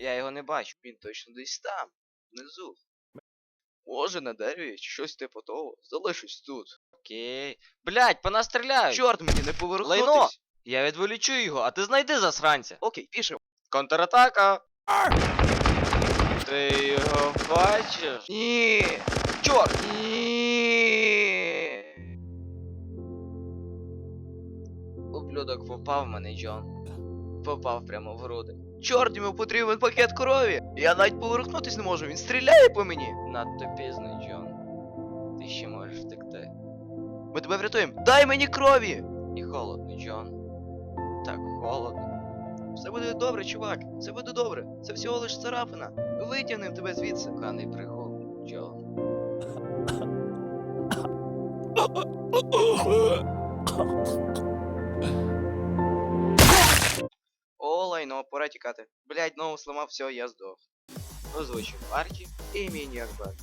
Я його не бачу. Він точно десь там, внизу. Може, на дереві чи щось типу того. Залишусь тут. Окей. Блять, по нас стріляють! Чорт мені не поверхнутись! Лайно! Я відволічу його, а ти знайди засранця. Окей, пішов. Контратака! Ти його бачиш? Ні! Чорт! Ні! Ублюдок попав в мене, Джон. Попав прямо в груди. Чорт, йому потрібен пакет крові! Я навіть повернутись не можу, він стріляє по мені! Надто пізно, Джон. Ти ще можеш втекти. Ми тебе врятуємо! Дай мені крові! І холодно, Джон. Так холодно. Все буде добре, чувак. Все буде добре. Це всього лиш царапина. Витягнем тебе звідси. Каний пригол, Джон. О, лайно, пора тікати. Блять, ногу сломав, все, я здох. Озвучив Арті і Міні Акбар.